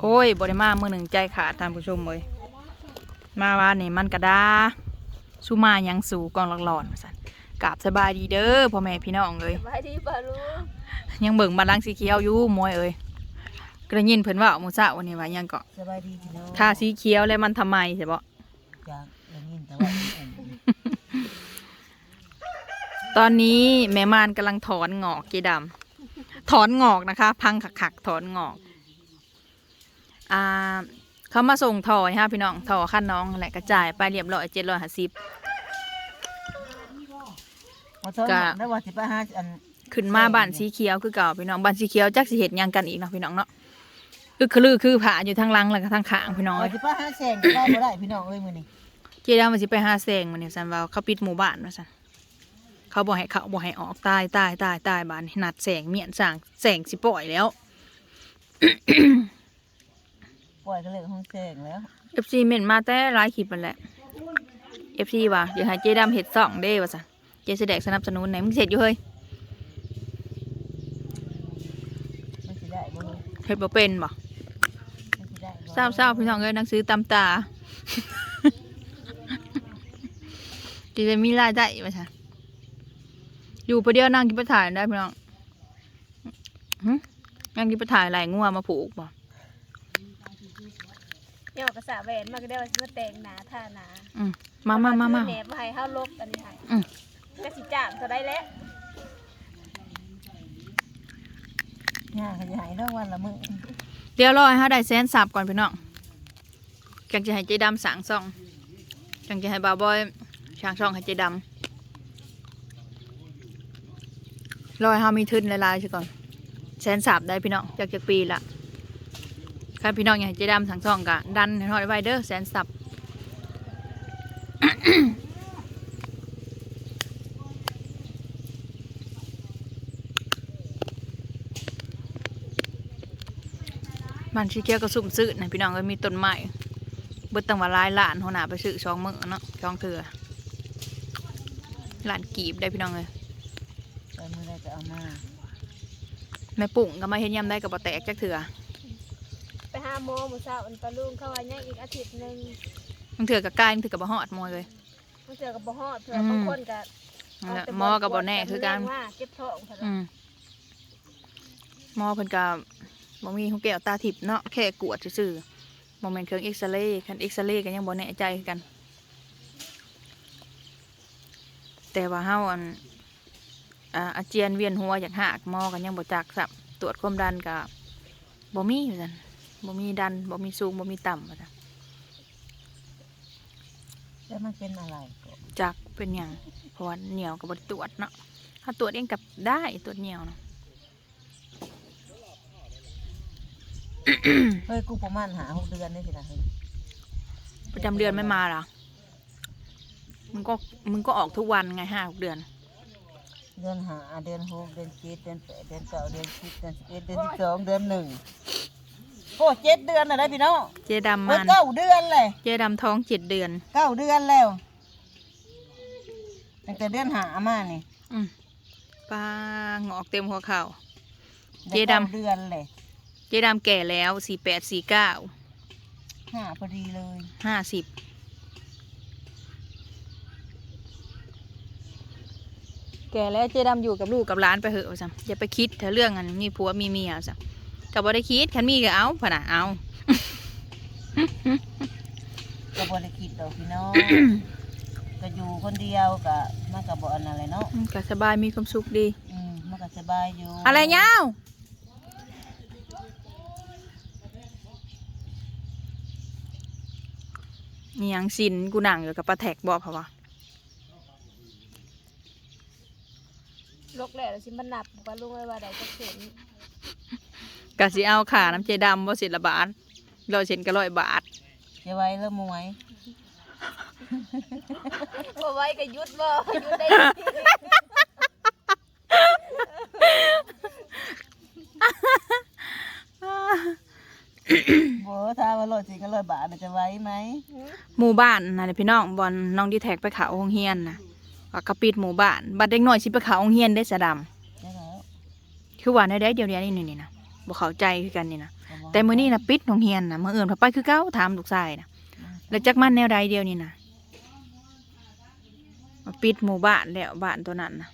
โอ้ยบริมาเมื่อหนึ่งใจขาดท่านผู้ชมเลยมาว่านี่มันกระดาสุมายังสู่กองหลอนๆว่าซั่นกราบสบายดีเด้อพ่อแม่พี่น้องเลยสบายดีป่ะลุงยังเบิ่งบัลลังก์สีเขียวอยู่มวยเอ้ยกระยินเพิ่นว่าหมูสะวันนี้ว่ายังเกาะสบายดีพี่น้องทาสีเขียวแล้วมันทำไมใช่บ่จากอย่างนี้แต่ว่าอันตอนนี้แม่มานกำลังถอนงอกเจดำถอนงอกนะคะ พังขักๆถอนงอก อ่าเขามาส่งถอยฮะพี่น้องถอขั้นน้องนั่นแหละกระจายไปเรียบร้อยเจ็ดร้อยห้าสิบมาเท่านั้นแล้วว่าสิไปหาอันขึ้นมาบ้านสีเขียวคือเก่าพี่น้องบ้านสีเขียวจักสิเห็ดหยังกันอีกเนาะพี่น้องเนาะคือคือลือคือผาอยู่ทางหลังแล้วก็ทางข้างพี่น้องว่าเอ้ยสิไปหาแสงก็ได้บ่ได้พี่น้องเอ้ยมื้อนี้เจดามันสิไปหาแสงมันนี่สันว่าเขาปิดหมู่บ้านมาสันเขาบอกให้เขาบอกให้ออกตายตายตายตายบ้านนี่นัดแสงเมียนสั่งแสงสิปล่อยแล้ว ปล่อยก็เลยห้องแสงแล้วเอฟซีเม่นมาแต่หลายคลิปมันแหละเอฟซีว่าเดี๋ยวให้เจดำเห็ดสองเด้ว่าสันเจแสดงสนับสนุนไหนมึงเสร็จอยู่เฮ้ยมันสิได้บ่เอ้ยเห็ดบ่เป็นบ่มันสิได้บ่เศร้าเศร้าพี่น้องเอ้ยหนังสือตำตา จะจะมีรายได้ว่าสันอยู่ประเดี๋ยวนั่งกินไปถ่ายได้พี่น้องหึนั่งกินไปถ่ายไหลงัวมาผูกบ่ เนี่ยกระสาแหวนมาก็ได้ว่าสิมาแต่งหนาท่าหนาอืมมามามามา แหนบไว้ให้เฮาลบอันนี้ให้อืม ก็สิจ้างเท่าได้แล้วย่าเขาจะให้รางวัลละมื้อเดี๋ยวรอให้เขาได้แสนสับก่อนพี่น้องจังจะให้เจดำสางซ่องจังจะให้บาวบอยช่างซ่องให้เจดำรอให้เขามีทุนหลายๆซะก่อนแสนสับได้พี่น้องจากจากปีละใครพี่น้องอยากให้เจดำสางซ่องกะดันให้หน่อยไว้เด้อแสนสับมันชีเกียวก็สุ่มซื้อนะพี่น้องก็มีต้นไม้เบิดตั้งว่าหลายล้านหัวหน้าไปซื้อช่องมือเนาะช่องเถื่อล้านกีบได้พี่น้องเลยไปมื้อใดก็เอามาแม่ปุ่งก็มาเห็นยำได้กับบ่แตกจักเถื่อไป หาหมอมื้อเช้าอันปลาลุงเขาว่ายังอีกอาทิตย์หนึงมันเถื่อกับกายมันเถื่อกับบ่ฮอดมอยเลย มันเจอกับบ่ฮอดเถื่ออืมบางคนก็นั่นแหละเาแต่หมอกับบ่แน่คือกันแรงว่าเก็บท้องเท่านั้นอืมหมอเพิ่นก็บ่มีหูแก้วตาทิพย์เนาะแค่กวดซื่อๆบ่แม่นเครื่องเอ็กซเรย์คันเอ็กซเรย์ก็ยังบ่แน่ใจคือกัน แต่ว่าเฮาอันอ่าอาเจียนเวียนหัวอยากหักหมอกันยังบ่จักสับตรวจความดันก็บ่มีว่าซั่น บ่มีดันบ่มีสูงบ่มีต่ำว่าซั่นแล้วมันเป็นอะไรก็จักเป็นหยังเพราะว่าเหนียวก็บ่ได้ตรวจเนาะถ้าตรวจเองกับได้ตรวจเหนียวเนาะเฮ้ยกูประมาณหาหกเดือนนี่สินะเฮ้ยประจำเดือนไม่มาเหรอมึงก็มึงก็ออกทุกวันไงห้าหกเดือน เดือนหาเดือนหกเดือนเจ็ดเดือนแปดเดือนเก้าเดือนสิบเดือนสิบเอ็ดเดือนสิบสองเดือนหนึ่ง โอ้เจ็ดเดือนอะไรพี่น้องเจดำเฮ้ยมันเก้าเดือนเลยเจดำท้องเจ็ดเดือน เก้าเดือนแล้วตั้งแต่เดือนหามานี่อืมปลางอกเต็มหัวเข่า เจ๊ดำ ก้าเดือนเลยเจดำแก่แล้วสี่แปดสี่เก้าห้าพอดีเลยห้าสิบแก่แล้วเจดำอยู่กับลูกกับหลานไปเหอะสัอย่าไปคิดถ้าเรื่องอันมีผัวมีเมีย สัก็บ่ได้คิดคันมีก็เอาพะนะเอาก็บริคิดดอกพี่น้องก็อยู่คนเดียวก็มันก็บ่อันอะไรเนาะอืมก็สบายมีความสุขดี อืมมันก็สบายอยู่ อะไรเนี้ยนี่ยังสินกูหนังอยู่กับปลาแท็กบอกเขาว่าลกแล้วสิมันนับปลาลุงไว้ว่าได้จักเส้น กะสิเอาขาน้ำเจดำว่าสิละบาทร้อยเซนก็ร้อยบาทจะไว้แล้วมวยบ่ไว้ก็หยุดบ่หยุดได้บ่ถ้าว่าร้อยสิก็ร้อยบาทน่ะจะไว้ไหมหมู่บ้านนะพี่น้องบอลน้องดีแท็กไปเขาโรงเรียนนะว่ากระปิดหมู่บ้านบัดเด็กน้อยสิไปเขาโรงเรียนได้สะดได้แล้วำคือว่าในได้เดียวนี้นี่นี่นะ บ่เข้าใจคือกันนี่นะก็บ่แต่มื้อนี้น่ะปิดโรงเรียนน่ะมื้ออื่นพาไปคือเก่าถามลูกชายน่ะแล้วจักมันแนวใดเดียวนี่น่ะมาปิดหมู่บ้านแล้วบ้านตัวนั้นน่ะ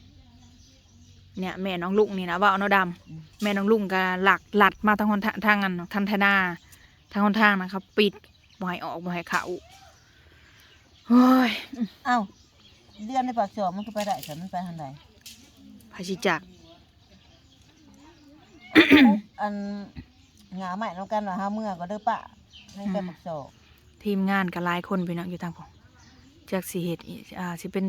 เนี่ยแม่น้องลุงนี่นะว่าเอาเนาะดำแม่น้องลุงก็หลักหลัดมาทางคนทางทางอันทางทนาทางคนทางนะครับ ปิดบ่ให้ออกบ่ให้เข้าโอ้ยเอ้าเดือนในปากจอกมันก็ไปได้แต่มันไปทางใดพาชิจัก อันหงาใหม่น้องกันว่าห้าเมื่อก็เด้อปะให้ไปปากจอกทีมงานก็หลายคนพี่น้องอยู่ทางผมจากสิเฮ็ดอีอ่าสิเป็น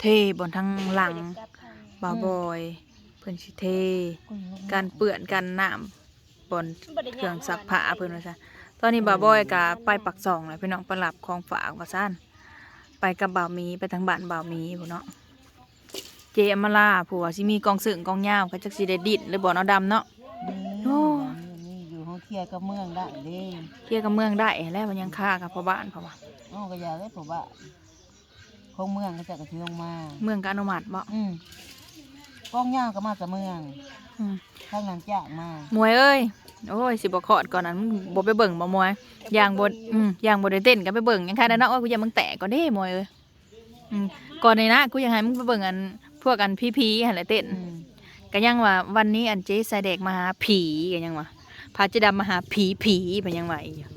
เทบนทางหลังกลับทางบาวบอยเพิ่นสิเท การเปื้อนกันน้ำบนเครื่องซักผ้าเพิ่นว่าซะตอนนี้บาวบอยก็ไปปักซองแล้วพี่น้องไปรับของฝากว่าซั่นไปกับบ่าวมีไปทางบ้านบ่าวมีพุ่นเนาะ เจอมาลาผัวสิมีกองสึงกองยาวก็จักสิได้ดิดหรือบ่เนาะดำเนาะ โอ้ นี่นี่อยู่ห้องเทียกับเมืองได้เด้เที่ยวกับเมืองได้แล้วมันยังค่ากับพ่อบ้านเพราะว่าโอ้ก็อย่าเลยผมว่าของเมืองก็จะกระเทืองมาเมืองก็อนุมัติบ่อืมกองย่างก็มาจากเมืองอืมข้างนั้นจ้างมามวยเอ้ยโอ้ยสิบ่ขอดก่อนนั้นมึงบ่ไปเบิ่งบ่มวยอย่างบ่อืมอย่างบ่ได้เต้นก็ไปเบิ่งยังค่าได้เนาะว่ากูอยากมึงแตะก่อนเด้มวยเอ้ยอืมก่อนในนะกูอยากให้มึงไปเบิ่งอัน พวกอันพี่ๆหั่นแหละเต้นอืมก็ยังว่าวันนี้อันเจ๊ใส่เด็กมาหาผีก็ยังว่าพาเจดำมาหาผีผีเป็นยังว่าอีกอยู่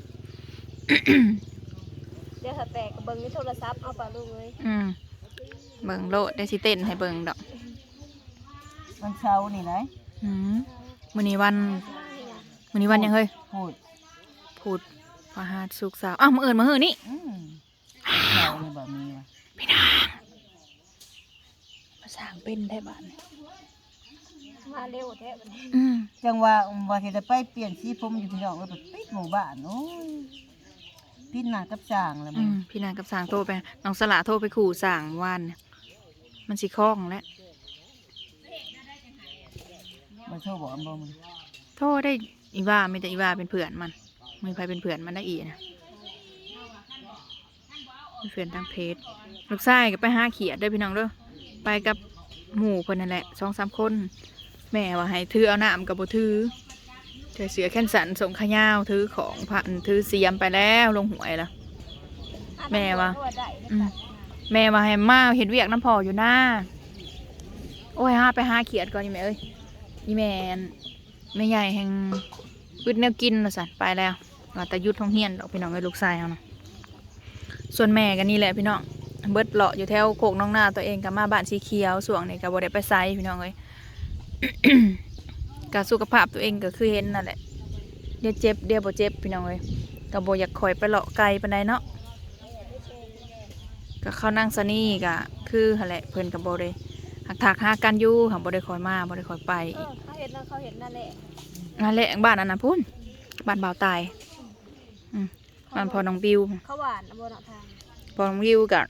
เดี๋ยวถ้าแตกก็เบิ่งในโทรศัพท์เอาปลาลูกเลยอืมเบิ่งโลดได้สิเต้นให้เบิ่งดอกวันเช้าร์นี่ไหนอืมมื้อนี้วันมื้อนี้วันหยังเฮ้ยพูดพูดพระหัสสุกร์เสาร์อ้าวมื้ออื่นมื้อหื้อนี่อืมเช้าร์นี่แบบนี้ว่ะพี่นางมา สร้างเป็นแท้บ้านนี่มาเร็วแท้บัดนี้อืมจังว่าว่าสิได้ไปเปลี่ยนสีผมอยู่พี่น้องแล้วไปปิดหมู่บ้านโอ้ยปิดหน้ากับจ้างแล้วอืมั้งมพี่นางกับสร้างโทรไปน้องสละโทรไปขู่สร้างวานเนี่ยมันสิคล้องแล้วมาโชว์บอกอันบ่มึงโทรได้อีว่ามีแต่อีว่าเป็นเพื่อนมันมีใครเป็นเพื่อนมันได้อีกนะเป็นเพื่อนทางเพจลูกชายก็ไปหาเขียดเด้อพี่น้องเด้อ ไปกับหมู่คนนั่นแหละสองสามคน แม่ว่าให้ถือเอาน้ำกับบ่ถือเธอเสือแค่นสันส่งขยาวถือของผ่านถือเสียมไปแล้วลงหวยแล้วแม่วะได้อืมแม่ว่าให้มาเห็นเวียกน้ำพออยู่หน้าโอ้ยหาไปหาเขียดก่อนยี่แม่เอ้ยยี่แม่แม่ใหญ่แห่งอึดแนวกินละสันไปแล้วว่าแต่ยุดท้องเฮียนดอกพี่น้องไอ้ลูกชายเอานะส่วนแม่กันนี่แหละพี่น้อง เบิดเลาะอยู่แถวโคกน้องนาตัวเองกับมาบ้านสีเขียวส่วงนี่กับบ่ได้ไปไซพี่น้องเอ้ยกับสุขภาพตัวเองก็คือเห็นนั่นแหละเดี๋ยวเจ็บเดี๋ยวบ่เจ็บพี่น้องเอ้ยก็บ่อยากคอยไปเลาะไกลปานใดเนาะก็เข้านั่งซะนี่ก็คือหั่นแหละเพิ่นกับโบได้หักถากหากันอยู่หักโบได้คอยมาโบได้คอยไปเออเขาเห็นนั่นเขาเห็นนั่นแหละนั่นแหละบ้านอันนั้นพุ่นบ้านบ่าวตายอืมบ้านพอน้องบิวเขาหวานนะบนทางพอน้องบิวกับ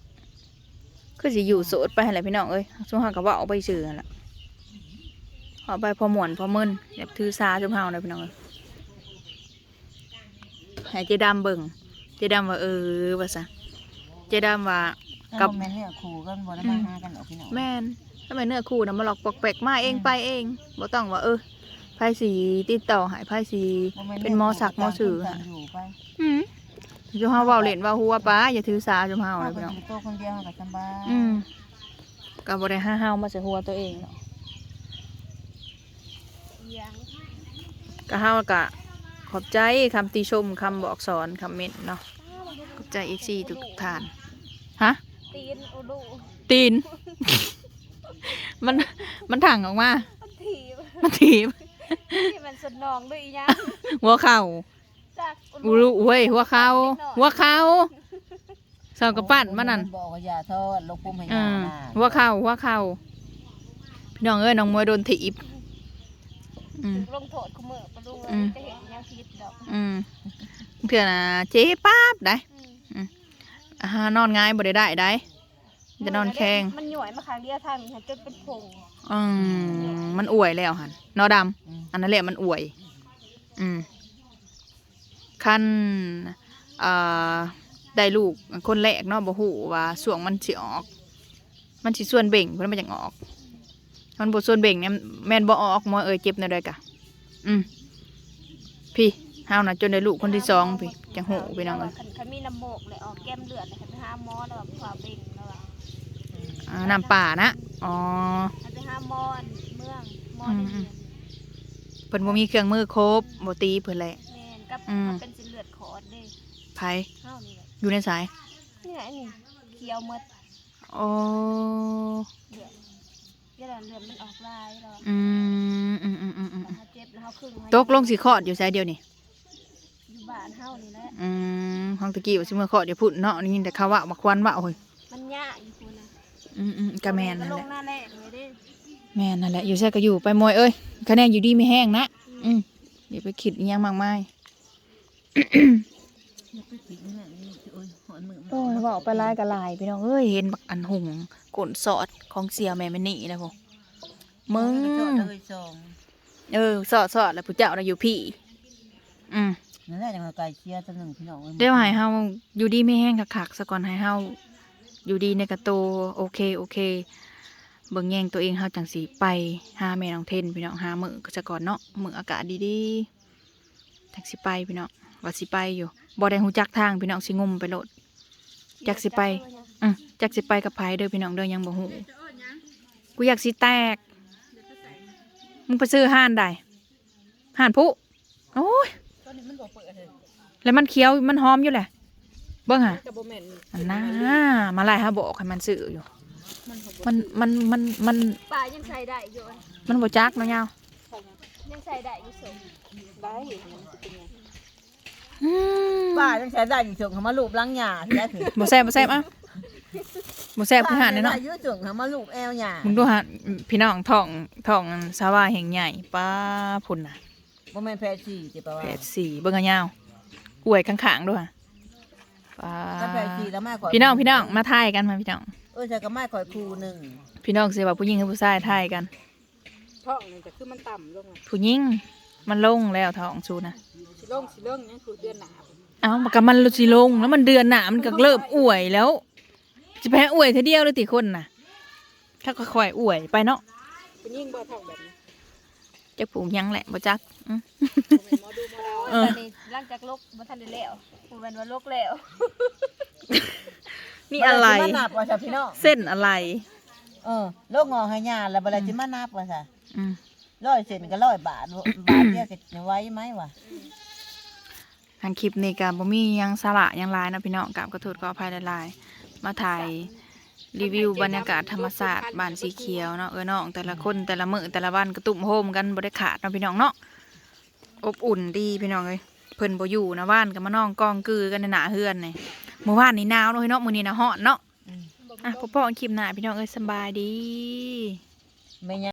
คือสิอยู่โสดไปหั่นแหละพี่น้องเอ้ยช่วงหากับว่าเอาไปซื้อหั่นล่ะเอาไปพอหมวนพอมึนแบบถือซาจุ่มเฮาเลยพี่น้องเอ้ยให้เจดำเบิ่งเจดำว่าเออว่าซะเจดำว่ากักับบแม่นเนี่ยครูกันบ่ได้มาหากันออกพี่น้องแม่นถ้าเป็นเนื้อคู่นะมาหลอกปอกแปลกมาเองไปเองบ่ต้องว่าเออไพ่สีติดต่อใหายไพ่สีบ่แเป็นหมอสักหมอสื่อต่าค่ะงคนต่างอยู่ไปอืม จุเฮาเว้าเล่นว่าหัวป้าอย่าถือสาจุเฮาเฮาเลยก็พี่น้องสิโตคนเดียวเฮาก็สำบายอืมก็บ่ได้ห้าเฮามาใส่หัวตัวเองเนาะยังก็เฮาก็ขอบใจคำติชมคำบอกสอนคำเมนต์เนาะขอบใจอีกสี่ทุกท่านฮะตีนอุดุตีน มันมันถังออกมา มันถีบมันถีบที่มันสนองด้วยอีหยังหัวเข่า จากอุรุเว้ยหัวเขาหัวเขาเสากระปั้นมันนั่นบอกว่าอย่าทอดลงปุ่มให้อืยามน่ะหัวเขาหัวเขาพี่น้องเอ้ยน้องมวยโดนถีบอืมลงโทษคุมือปะลุงเลยอืมจะเห็นยังพิษดอกอืมเพื่อนน่ะเจ๊ป๊าบได้อืมอ่านอนง่ายบ่ได้ได้ได้จะนอนแข้งมันหน่วยมาขางเดียวทางนี้ค่ะจนเป็นผงอืมมันอวยแล้วหันนอดำอืมอันนั้นแหละมันอวย อืม คันอ่าได้ลูกคนแรกเนาะบ่ฮู้ว่าส่วงมันสิออก มันสิส่วนเบ่งเพิ่นมันจังออกมันบ่ส่วนเบ่งเนี่ยแม่นบ่ออกหมอเอ้ยเจ็บแนวใดกะอืมพี่ฮาน่ะจนได้ลูกคนที่สองพี่จังหูพี่น้องเอ้ยคันคันมีน้ำโมกเลยออกแก้มเลือดเลยคันไปหาหมอแล้วแบบผ่าเบ่งแล้วอะอ่าน้ำป่านะอ๋อคันไปหาหมออันเมืองหมอในเมือง เพิ่นบ่มีเครื่องมือครบบ่ตีเพิ่นแหละแม่น กับอืมเป็นสินเลือดขอดเด้ไผเฮานี่แหละอยู่ในสาย นี่ไงนี่เขียวหมดโอ้เลือดเลือดเลือดมันออกลายแล้วอืมอืมอืมอืมอืมเฮาเจ็บแล้วเฮาครึ่งเฮาตกลงสิคลอดอยู่ไสเดียวนี่ อยู่บ้านเฮานี่แหละอืมห้องตะกี้ว่าสิเมื่อคลอดเดี๋ยวพูดเนาะนี่แต่เขาว่าบักควันว่าโอ้ยมันยากอยู่คุณนะอืมอืมกะแม่นก็นั่นลแหงละหน้าแรกเลยเด้แม่นนั่นแหละอยู่ใช่ก็อยู่ไปมวยเอ้ยคะแนนอยู่ดีไม่แห้งนะอืมอย่าไปคิดอิหยังมากมาย โอ้ยหอนมือมันโอ้ยบอกไปลายกับลายพี่น้องเอ้ยเห็นบักอันหุงกลนสอดของเสียแม่แม่นี่นะพงมึงจอดเลยสองเออสอดสอดแล้วผู้เจ้าน่ะอยู่พี่ อืมนั่นแหละอย่างเราไก่เชียร์ตัวหนึ่งพี่น้องอ้เดี๋ยวให้เฮาอยู่ดีไม่แห้งคักๆซะก่อนให้เฮาอยู่ดีในกระโตโอเคโอเค เบิ่งแย่งตัวเองเฮาจังสีไปหาแม่น้องเทนพี่น้องหามื้อซะก่อนเนาะมื้ออากาศดีๆจังสิไปพี่น้อง ว่าสิไปอยู่บ่ได้ฮู้จักทางพี่น้องสิงมไปโลดจักสิไปอืมจักสิไปกับไผเด้อพี่น้องเด้อยังบ่ฮู้กูอยากสิแตกมึงไปซื้อห้านใดห้านผู้โอ้ยตอนนี้มันบอกเปิดเลยแล้วมันเคี้ยวมันหอมอยู่แหละเบิ่งอะกระโบแมนอันน่ามาไล่ฮะบอกให้มันซื้ออยู่มันมันมันมันป่ายังใส่ได้อยู่อันมันบ่จักเนาะยาวยังใส่ได้อยู่สมได้อืม ป้าต้องใช้ได้อยู่ส่งเขามาลูบล้างหญ้าที่ได้ถึงบ่แซ่บบ่แซ่บอะบ่แซ่บคือหาเนาะป้อยู่ส่งเขามาลูบแอลหญ้ามึงดูหาพี่น้องท้องท้องสาวาแห่งใหญ่ป้าพุ่นน่ะโบแมนแพ้สี่เจ็บปะวะแปดสี่เบิ่งอะยาวอวยข้างๆด้วยป้าถ้าแพ้สี่แล้วแม่ขอพี่น้องพี่น้องมาทายกันมาพี่น้อง เออใช่ก็แม่ขอยครูหนึ่งพี่น้องสิว่าผู้หญิงกับผู้ชายทายกัน ท้องนี่จะคือมันต่ำลงผู้หญิงมันลงแล้วท้องชูนะสิ ลงสิลงนี่คือเดือนหนาเอ้ามันก็มันสิลงแล้วมันเดือนหนามันก็เริ่มอวยแล้วจะแพ้อวยเท่าเดียวเลยติคนน่ะ ถ้าค่อยๆอวยไปเนาะเป็นยิ่งบ่ท้องแบบนี้จะผูกยังแหละบ่จักอื้อหมอดูหมอดาวเออตอนนี้หลังจากลกบ่ทันได้แล้วบ่แม่นว่าลกแล้วนี่อะไรมานับว่าจ้ะพี่น้องเส้นอะไร เออโรคงอให้หญ้าแล้วเวลาจะมานับว่าจ้ะอืมร้อยเซนก็ร้อยบาทบาทเดียวก็จะไว้ไหมวะ ทางคลิปนี้ก็บ่มีหยังสาระหยังหลายเนาะพี่น้องกับขอโทษขออภัยหลายๆมาถ่ายรีวิวบรรยากาศธรรมศาสตร์บ้านสีเขียวเนาะเออน้องแต่ละคนแต่ละมื้อแต่ละวันกระตุ่มโฮมกันบ่ได้ขาดเนาะพี่น้องเนาะอบอุ่นดีพี่น้องเอ้ยเพิ่นบ่อยู่นะว่านก็มาน้องกองกือกันในหน้าเฮือนนี่เมื่อวานนี่หนาวเนาะพี่เนาะมื้อนี้น่ะร้อนเนาะอะพ่อๆคลิปหน้าพี่น้องเอ้ยสำบายดีไม่